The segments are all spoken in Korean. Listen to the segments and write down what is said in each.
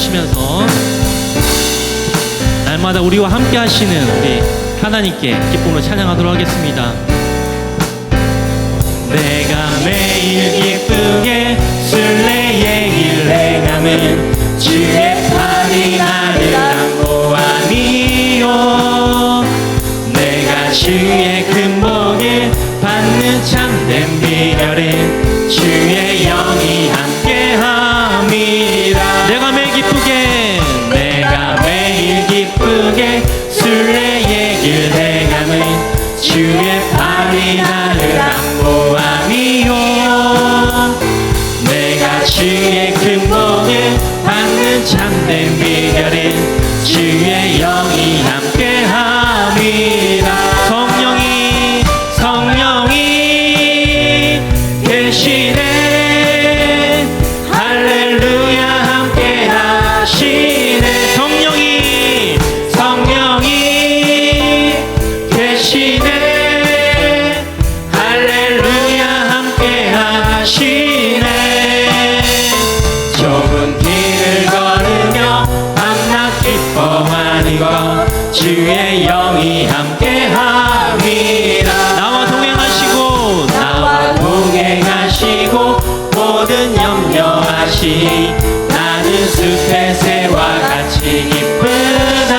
주시면서 날마다 우리와 함께 하시는 우리 하나님께 기쁨으로 찬양하도록 하겠습니다. 내가 매일 기쁘게 순례의 길 행함은 주의 팔이 주의 큰 복을 받는 참된 비결은 주의 영이 함께 기쁘다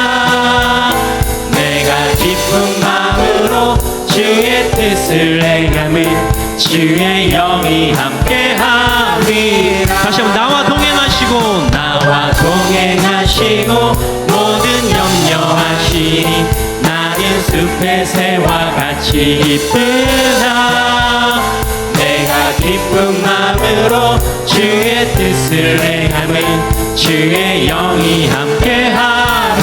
내가 기쁜 마음으로 주의 뜻을 행함은 주의 영이 함께함이라 다시 한번 나와 동행하시고. 나와 동행하시고 모든 염려하시니 나는 숲의 새와 같이 기쁘다 기쁜 마음으로 주의 뜻을 행함은 주의 영이 함께함이라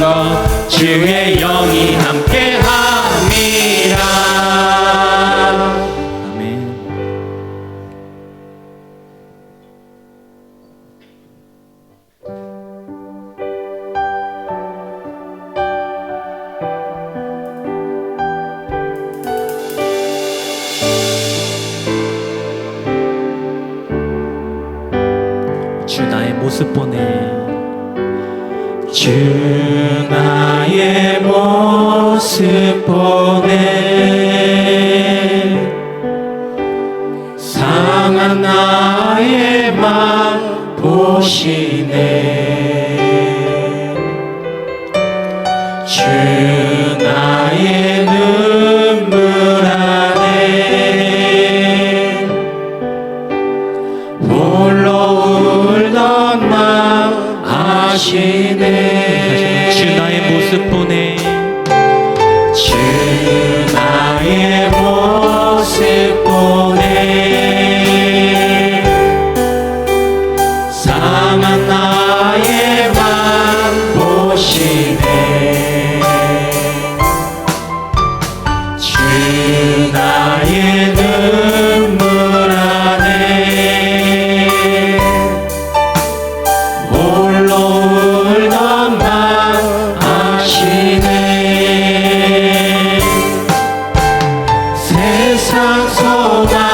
것 주의 영이 함께함이라 아멘. 주 나의 모습 보내 주 나의 모습 보내 사망 나의 맘 보시네. 주 나의 눈물 안에 몰로 울던 맘 아시네. 세상 소다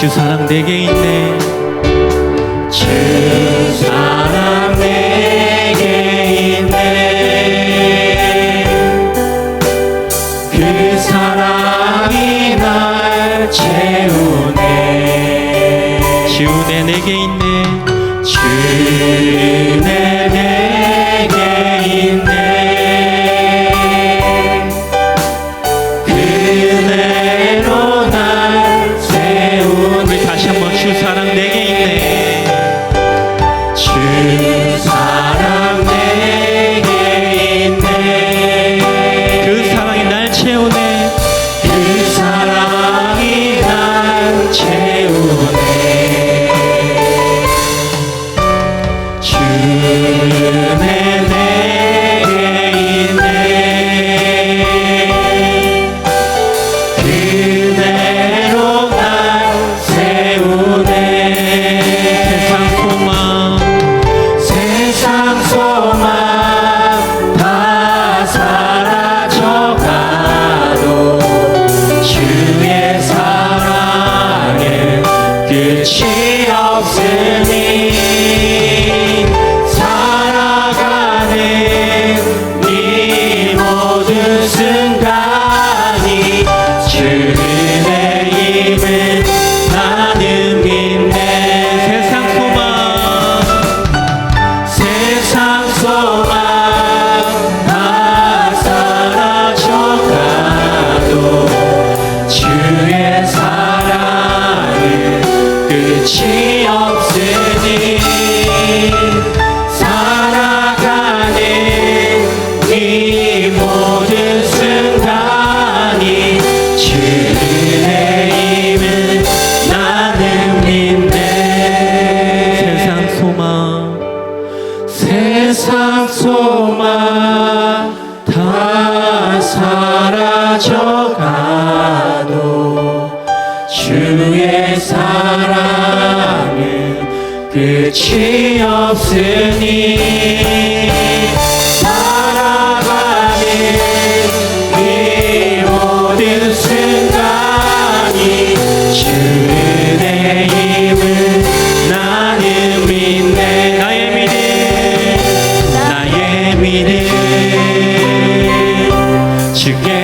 주 사랑 내게 있네. 주 사랑 내게 있네. 그 사랑이 날 채우네. 주내 내게 있네. 주내 끝이 없으니 살아가는 이 모든 순간이 주의 힘을 나는 믿네. 나의 믿음 나의 믿음. 주께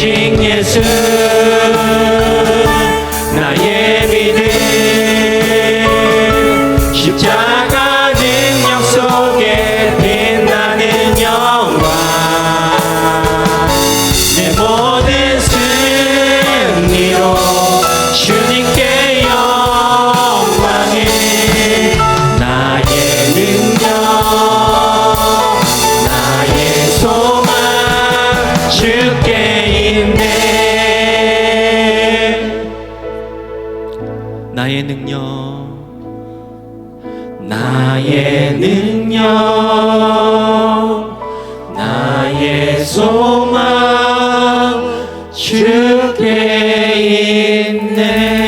watching is 있네.